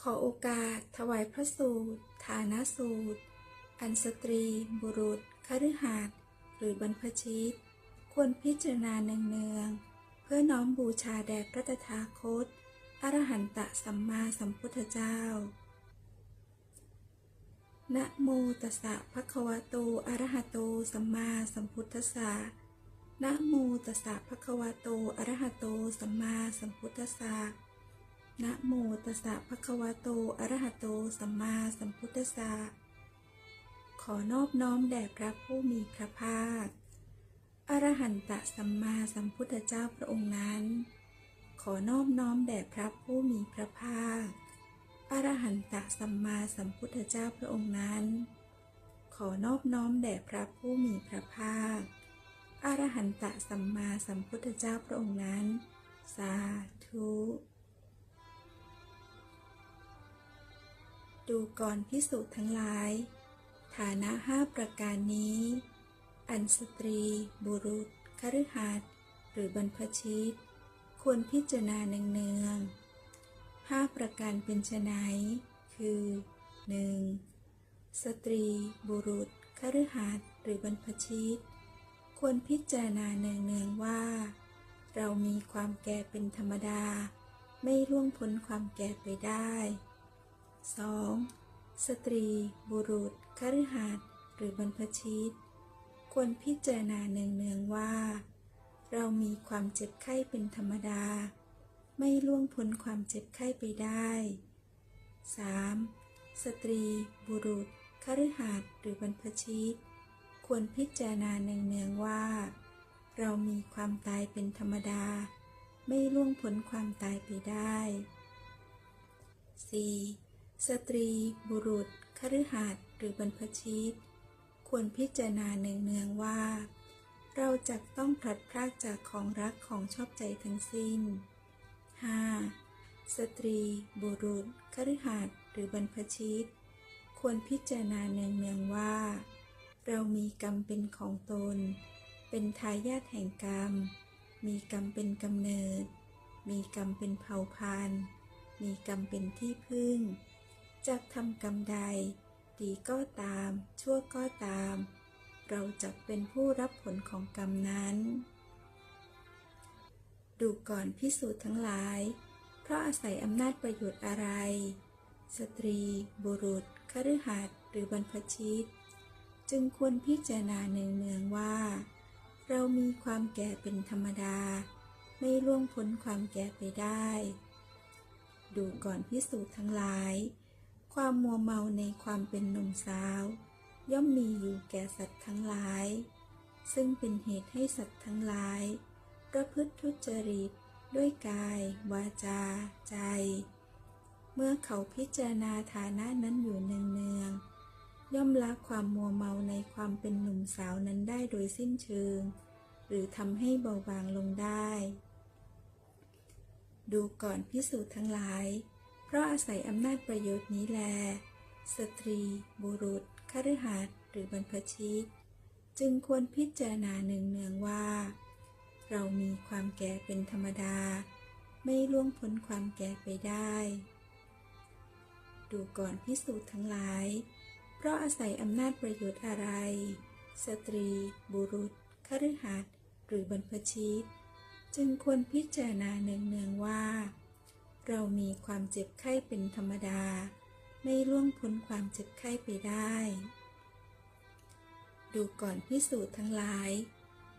ขอโอกาสถวายพระสูตร ฐานสูตร อันสตรี บุรุษคฤหัสถ์หรือบรรพชิต ควรพิจารณาเนืองๆเพื่อน้อมบูชาแด่พระตถาคต อรหันตสัมมาสัมพุทธเจ้า นะโมตัสสะภะคะวะโต อะระหะโต สัมมาสัมพุทธัสสะนะโมตัสสะภะคะวะโต อะระหะโต สัมมาสัมพุทธัสสะ นะโมตัสสะภะคะวะโต อะระหะโต สัมมาสัมพุทธัสสะ ขอนอบน้อมแด่พระผู้มีพระภาค อรหันตสัมมาสัมพุทธเจ้าพระองค์นั้น ขอนอบน้อมแด่พระผู้มีพระภาค อรหันตสัมมาสัมพุทธเจ้าพระองค์นั้น ขอนอบน้อมแด่พระผู้มีพระภาค อรหันตสัมมาสัมพุทธเจ้าพระองค์นั้น สาธุ ดูก่อนพิสุทั้งหลาย ฐานะห้าประการนี้ อันสตรี บุรุษคฤหัสถ์หรือบรรพชิต ควรพิจารณาเนืองๆห้าประการเป็นไฉนคือ 1. สตรี บุรุษคฤหัสถ์หรือบรรพชิต ควรพิจารณาเนืองๆว่า เรามีความแก่เป็นธรรมดา ไม่ล่วงพ้นความแก่ไปได้ 2. สตรี บุรุษคฤหัสถ์หรือบรรพชิต ควรพิจารณาเนืองๆว่า เรามีความเจ็บไข้เป็นธรรมดา ไม่ล่วงพ้นความเจ็บไข้ไปได้ 3. สตรี บุรุษคฤหัสถ์หรือบรรพชิต ควรพิจารณาเนืองๆว่า เรามีความตายเป็นธรรมดา ไม่ล่วงพ้นความตายไปได้ 4. สตรี บุรุษคฤหัสถ์หรือบรรพชิต ควรพิจารณาเนืองๆว่า เราจะต้องพลัดพรากจากของรักของชอบใจทั้งสิ้น 5. สตรี บุรุษคฤหัสถ์หรือบรรพชิต ควรพิจารณาเนืองๆว่า เรามีกรรมเป็นของตน เป็นทายาทแห่งกรรม มีกรรมเป็นกำเนิด มีกรรมเป็นเผ่าพันธุ์ มีกรรมเป็นที่พึ่ง จะทำกรรมใด ดีก็ตาม ชั่วก็ตาม เราจะเป็นผู้รับผลของกรรมนั้น ดูก่อนพิสูจน์ทั้งหลาย เพราะอาศัยอำนาจประโยชน์อะไร สตรี บุรุษคฤหัสถ์หรือบรรพชิต จึงควรพิจารณาเนืองๆว่า เรามีความแก่เป็นธรรมดา ไม่ล่วงพ้นความแก่ไปได้ ดูก่อนพิสูจน์ทั้งหลาย ความมัวเมาในความเป็นหนุ่มสาว ย่อมมีอยู่แก่สัตว์ทั้งหลาย ซึ่งเป็นเหตุให้สัตว์ทั้งหลาย ประพฤติทุจริตด้วยกาย วาจา ใจ เมื่อเขาพิจารณาฐานะนั้นอยู่เนืองๆย่อมละความมัวเมาในความเป็นหนุ่มสาวนั้นได้โดยสิ้นเชิง หรือทำให้เบาบางลงได้ ดูก่อนพิสูจน์ทั้งหลาย เพราะอาศัยอำนาจประโยชน์นี้แล สตรี บุรุษคฤหัสถ์หรือบรรพชิต จึงควรพิจารณาเนืองว่า เรามีความแก่เป็นธรรมดา ไม่ล่วงพ้นความแก่ไปได้ ดูก่อนพิสูจน์ทั้งหลาย เพราะอาศัยอำนาจประโยชน์อะไร สตรี บุรุษคฤหัสถ์หรือบรรพชิต จึงควรพิจารณาเนืองๆว่า เรามีความเจ็บไข้เป็นธรรมดา ไม่ล่วงพ้นความเจ็บไข้ไปได้ ดูก่อนพิสูจน์ทั้งหลาย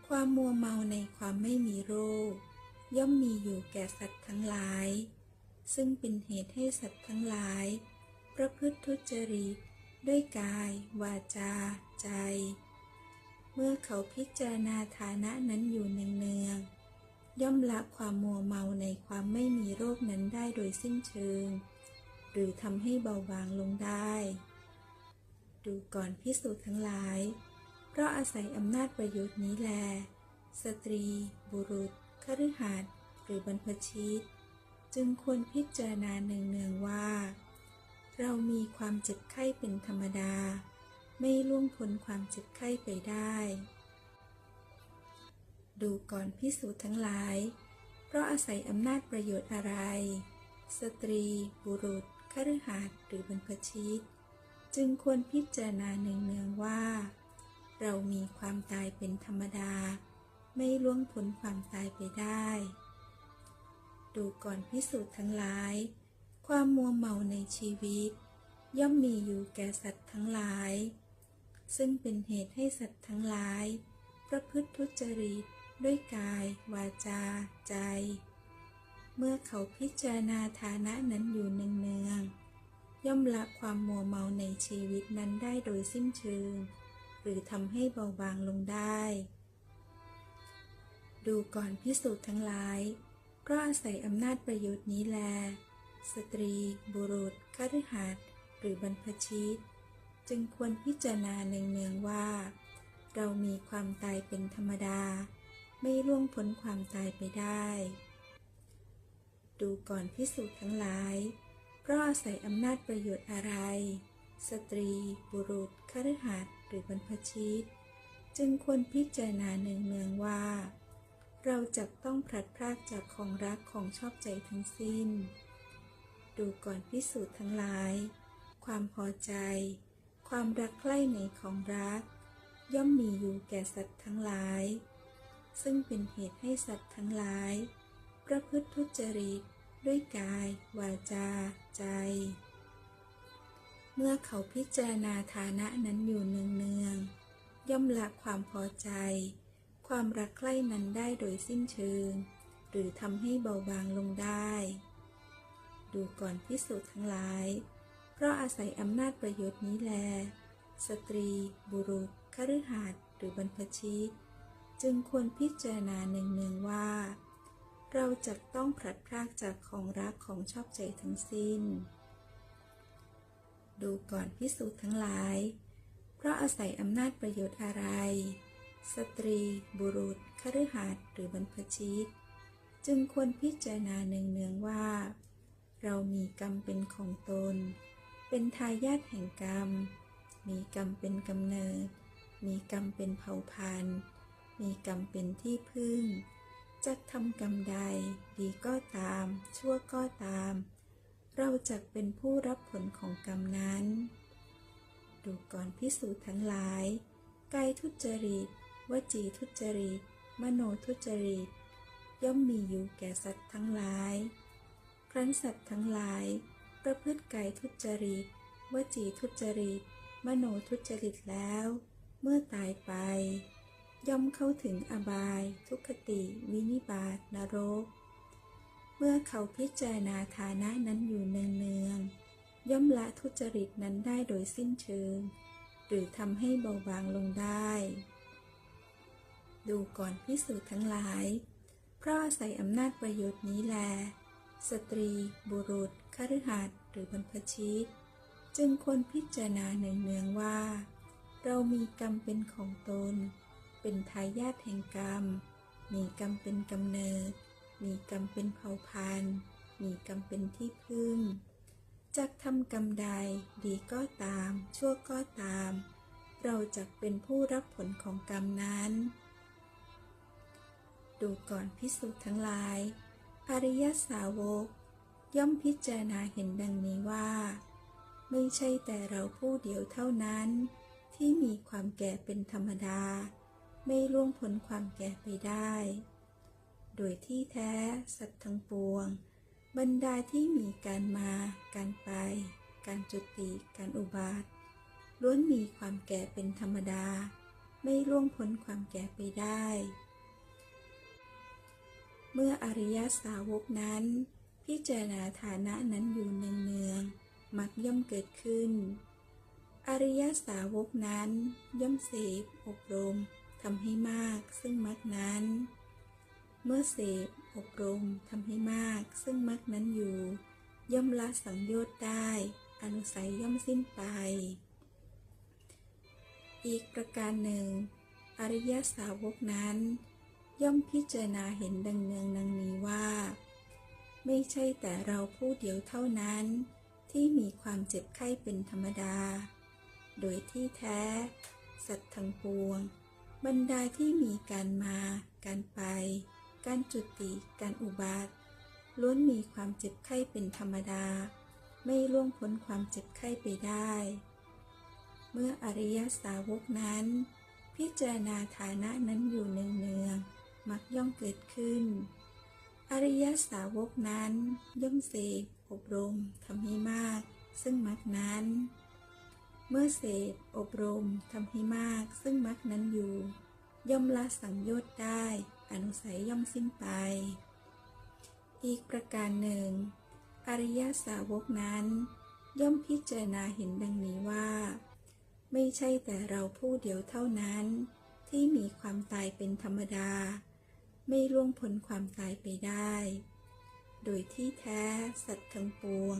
ความมัวเมาในความไม่มีโรค ย่อมมีอยู่แก่สัตว์ทั้งหลาย ซึ่งเป็นเหตุให้สัตว์ทั้งหลาย ประพฤติทุจริตด้วยกาย วาจา ใจ เมื่อเขาพิจารณาฐานะนั้นอยู่เนืองๆ ย่อมละความมัวเมาในความไม่มีโรคนั้นได้โดยสิ้นเชิง หรือทำให้เบาบางลงได้ ดูก่อนพิสูจน์ทั้งหลาย เพราะอาศัยอำนาจประโยชน์นี้แล สตรี บุรุษคฤหัสถ์หรือบรรพชิต จึงควรพิจารณาเนืองๆว่า เรามีความเจ็บไข้เป็นธรรมดา ไม่ล่วงพ้นความเจ็บไข้ไปได้ ดูก่อนพิสูจน์ทั้งหลาย เพราะอาศัยอำนาจประโยชน์อะไร สตรี บุรุษคฤหัสถ์หรือบรรพชิต จึงควรพิจารณาเนืองๆว่า เรามีความตายเป็นธรรมดา ไม่ล่วงพ้นความตายไปได้ ดูก่อนพิสูจน์ทั้งหลาย ความมัวเมาในชีวิต ย่อมมีอยู่แก่สัตว์ทั้งหลาย ซึ่งเป็นเหตุให้สัตว์ทั้งหลาย ประพฤติทุจริต ด้วยกาย วาจา ใจ เมื่อเขาพิจารณาฐานะนั้นอยู่เนืองๆย่อมละความมัวเมาในชีวิตนั้นได้โดยสิ้นเชิง หรือทำให้เบาบางลงได้ ดูก่อนพิสูจน์ทั้งหลายเพราะอาศัยอำนาจประโยชน์นี้แล สตรี บุรุษคฤหัสถ์หรือบรรพชิต จึงควรพิจารณาเนืองๆว่า เรามีความตายเป็นธรรมดา ไม่ล่วงพ้นความตายไปได้ ดูก่อนพิสูจน์ทั้งหลาย เพราะอาศัยอำนาจประโยชน์อะไร สตรี บุรุษคฤหัสถ์หรือบรรพชิต จึงควรพิจารณาเนืองว่า เราจะต้องพลัดพรากจากของรักของชอบใจทั้งสิ้น ดูก่อนพิสูจน์ทั้งหลาย ความพอใจ ความรักใคร่ในของรัก ย่อมมีอยู่แก่สัตว์ทั้งหลาย ซึ่งเป็นเหตุให้สัตว์ทั้งหลาย ประพฤติทุจริตด้วยกาย วาจา ใจ เมื่อเขาพิจารณาฐานะนั้นอยู่เนืองๆย่อมละความพอใจ ความรักใคร่นั้นได้โดยสิ้นเชิง หรือทำให้เบาบางลงได้ ดูก่อนพิสูจน์ทั้งหลาย เพราะอาศัยอำนาจประโยชน์นี้แล สตรี บุรุษคฤหัสถ์หรือบรรพชิต จึงควรพิจารณาเนืองๆว่า เราจะต้องพลัดพรากจากของรักของชอบใจทั้งสิ้น ดูก่อนพิสูจน์ทั้งหลาย เพราะอาศัยอำนาจประโยชน์อะไร สตรี บุรุษคฤหัสถ์หรือบรรพชิต จึงควรพิจารณาเนืองๆว่า เรามีกรรมเป็นของตน เป็นทายาทแห่งกรรม มีกรรมเป็นกำเนิด มีกรรมเป็นเผ่าพันธุ์ มีกรรมเป็นที่พึ่ง จะทำกรรมใดดีก็ตาม ชั่วก็ตาม เราจะเป็นผู้รับผลของกรรมนั้น ดูก่อนพิสูจน์ทั้งหลายกายทุจริต วจีทุจริต มโนทุจริต ย่อมมีอยู่แก่สัตว์ทั้งหลาย ครั้นสัตว์ทั้งหลาย ประพฤติกายทุจริต วจีทุจริต มโนทุจริตแล้ว เมื่อตายไป ย่อมเข้าถึงอบาย ทุกขติวินิบาตนรก เมื่อเขาพิจารณาฐานะนั้นอยู่เนืองๆย่อมละทุจริตนั้นได้โดยสิ้นเชิง หรือทำให้เบาบางลงได้ ดูก่อนพิสูจน์ทั้งหลาย เพราะอาศัยอำนาจประโยชน์นี้แล สตรี บุรุษคฤหัสถ์หรือบรรพชิต จึงควรพิจารณาเนืองๆว่า เรามีกรรมเป็นของตน เป็นทายาทแห่งกรรม มีกรรมเป็นกำเนิด มีกรรมเป็นเผ่าพันธุ์ มีกรรมเป็นที่พึ่งจะทำกรรมใดดีก็ตาม ชั่วก็ตาม เราจะเป็นผู้รับผลของกรรมนั้น ดูก่อนพิสูจน์ทั้งหลาย อริยสาวก ย่อมพิจารณาเห็นดังนี้ว่า ไม่ใช่แต่เราผู้เดียวเท่านั้น ที่มีความแก่เป็นธรรมดา ไม่ล่วงพ้นความแก่ไปได้ โดยที่แท้สัตว์ทั้งปวง บรรดาที่มีการมา การไป การจุติ การอุบัติ ล้วนมีความแก่เป็นธรรมดา ไม่ล่วงพ้นความแก่ไปได้ เมื่ออริยสาวกนั้น พิจารณาฐานะนั้นอยู่เนืองๆมักย่อมเกิดขึ้นอริยสาวกนั้นย่อมเสพอบรม ทำให้มากซึ่งมักนั้น เมื่อเสพอบรมทำให้มากซึ่งมักนั้นอยู่ ย่อมละสังโยชน์ได้ อนุสัยย่อมสิ้นไป อีกประการหนึ่ง อริยสาวกนั้น ย่อมพิจารณาเห็นดังเนืองดังนี้ว่า ไม่ใช่แต่เราผู้เดียวเท่านั้น ที่มีความเจ็บไข้เป็นธรรมดา โดยที่แท้ สัตว์ทั้งปวง บรรดาที่มีการมา การไป การจุติ การอุบัติ ล้วนมีความเจ็บไข้เป็นธรรมดา ไม่ล่วงพ้นความเจ็บไข้ไปได้ เมื่ออริยสาวกนั้น พิจารณาฐานะนั้นอยู่เนืองๆมักย่อมเกิดขึ้น อริยสาวกนั้นย่อมเสกอบรมทำให้มาก ซึ่งมักนั้น เมื่อเสพอบรมทำให้มากซึ่งมักนั้นอยู่ ย่อมละสังโยชน์ได้ อนุสัยย่อมสิ้นไป อีกประการหนึ่ง อริยสาวกนั้น ย่อมพิจารณาเห็นดังนี้ว่า ไม่ใช่แต่เราผู้เดียวเท่านั้น ที่มีความตายเป็นธรรมดา ไม่ล่วงพ้นความตายไปได้ โดยที่แท้สัตว์ทั้งปวง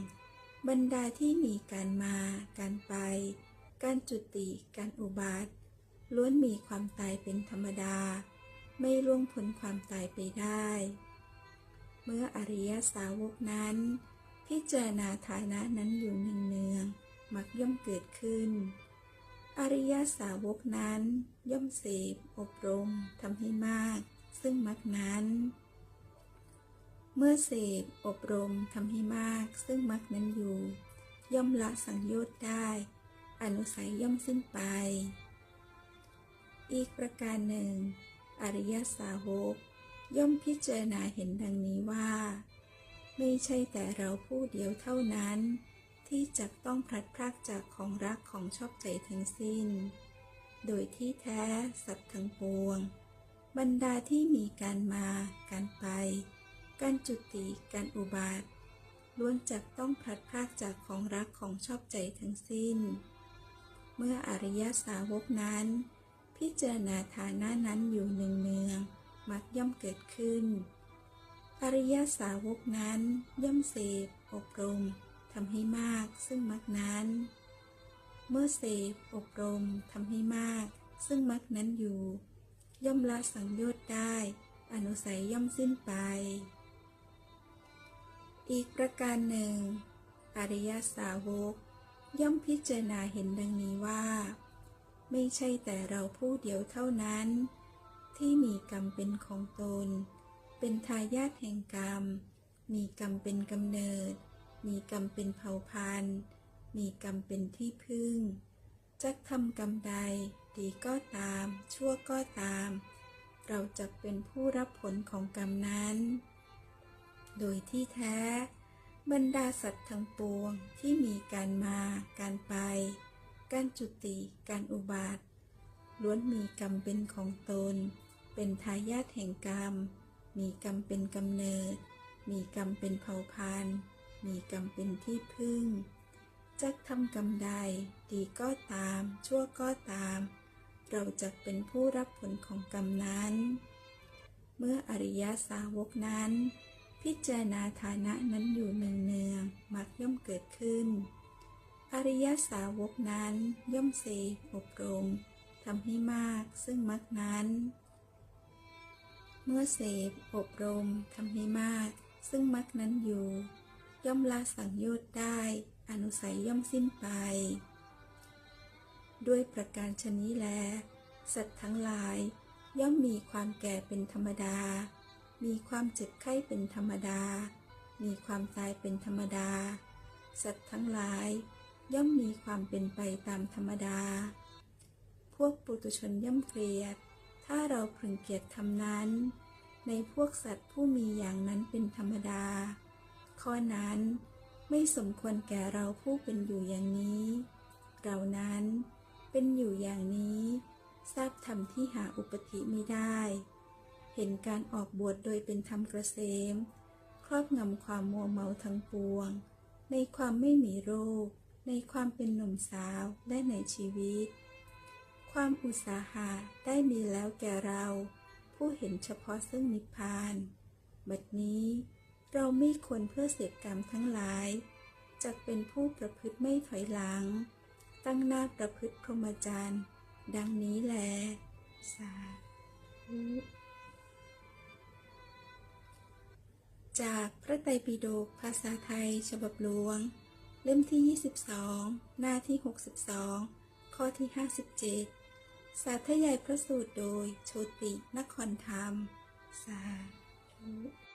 บรรดาที่มีการมา การไป การจุติ การอุบัติ ล้วนมีความตายเป็นธรรมดา ไม่ล่วงพ้นความตายไปได้ เมื่ออริยสาวกนั้น พิจารณาฐานะนั้นอยู่เนืองๆมักย่อมเกิดขึ้น อริยสาวกนั้นย่อมเสพอบรมทำให้มาก ซึ่งมักนั้น เมื่อเสพอบรมทำให้มากซึ่งมักนั้นอยู่ ย่อมละสังโยชน์ได้ อนุสัยย่อมสิ้นไป อีกประการหนึ่ง อริยสาวก ย่อมพิจารณาเห็นดังนี้ว่า ไม่ใช่แต่เราผู้เดียวเท่านั้น ที่จะต้องพลัดพรากจากของรักของชอบใจทั้งสิ้น โดยที่แท้สัตว์ทั้งปวง บรรดาที่มีการมาการไป การจุติการอุบัติล้วนจะต้องพลัดพรากจากของรักของชอบใจทั้งสิ้น เมื่ออริยสาวกนั้น พิจารณาฐานะนั้นอยู่เนืองมักย่อมเกิดขึ้น อริยสาวกนั้นย่อมเสพอบรมทำให้มากซึ่งมักนั้น เมื่อเสพอบรมทำให้มากซึ่งมักนั้นอยู่ ย่อมละสังโยชน์ได้ อนุสัยย่อมสิ้นไป อีกประการหนึ่ง อริยสาวก ย่อมพิจารณาเห็นดังนี้ว่า ไม่ใช่แต่เราผู้เดียวเท่านั้น ที่มีกรรมเป็นของตน เป็นทายาทแห่งกรรม มีกรรมเป็นกำเนิด มีกรรมเป็นเผ่าพันธุ์ มีกรรมเป็นที่พึ่งจักทำกรรมใดดีก็ตาม ชั่วก็ตาม เราจะเป็นผู้รับผลของกรรมนั้น โดยที่แท้ บรรดาสัตว์ทั้งปวงที่มีการมา การไป การจุติ การอุบัติ ล้วนมีกรรมเป็นของตน เป็นทายาทแห่งกรรม มีกรรมเป็นกำเนิด มีกรรมเป็นเผ่าพันธุ์ มีกรรมเป็นที่พึ่งจักทำกรรมใดดีก็ตาม ชั่วก็ตาม เราจะเป็นผู้รับผลของกรรมนั้น เมื่ออริยสาวกนั้น พิจารณาฐานะนั้นอยู่เนืองๆมักย่อมเกิดขึ้น อริยสาวกนั้นย่อมเสพอบรมทำให้มากซึ่งมักนั้น เมื่อเสพอบรมทำให้มาก ซึ่งมักนั้นอยู่ ย่อมละสังโยชน์ได้ อนุสัยย่อมสิ้นไป ด้วยประการชนี้แล สัตว์ทั้งหลายย่อมมีความแก่เป็นธรรมดา มีความเจ็บไข้เป็นธรรมดา มีความตายเป็นธรรมดา สัตว์ทั้งหลาย ย่อมมีความเป็นไปตามธรรมดา พวกปุตุชนย่อมเกลียด ถ้าเราพึงเกียรติคำนั้น ในพวกสัตว์ผู้มีอย่างนั้นเป็นธรรมดา ข้อนั้นไม่สมควรแก่เราผู้เป็นอยู่อย่างนี้ เรานั้นเป็นอยู่อย่างนี้ ทราบธรรมที่หาอุปธิไม่ได้ เห็นการออกบวชโดยเป็นธรรมกระเกษมครอบงำความมัวเมาทั้งปวง ในความไม่มีโรค ในความเป็นหนุ่มสาวและในชีวิต ความอุตสาหะได้มีแล้วแก่เรา ผู้เห็นเฉพาะซึ่งนิพพาน บัดนี้เราไม่ควรเพื่อเสพกรรมทั้งหลายจะเป็นผู้ประพฤติไม่ถอยหลัง ตั้งหน้าประพฤติพรหมจรรย์ ดังนี้แล สาธุ จากพระไตรปิฎกภาษาไทย ฉบับหลวง เล่มที่ 22 หน้าที่ 62 ข้อที่ 57 สาธยายพระสูตรโดยโชตินครธรรม สาธุ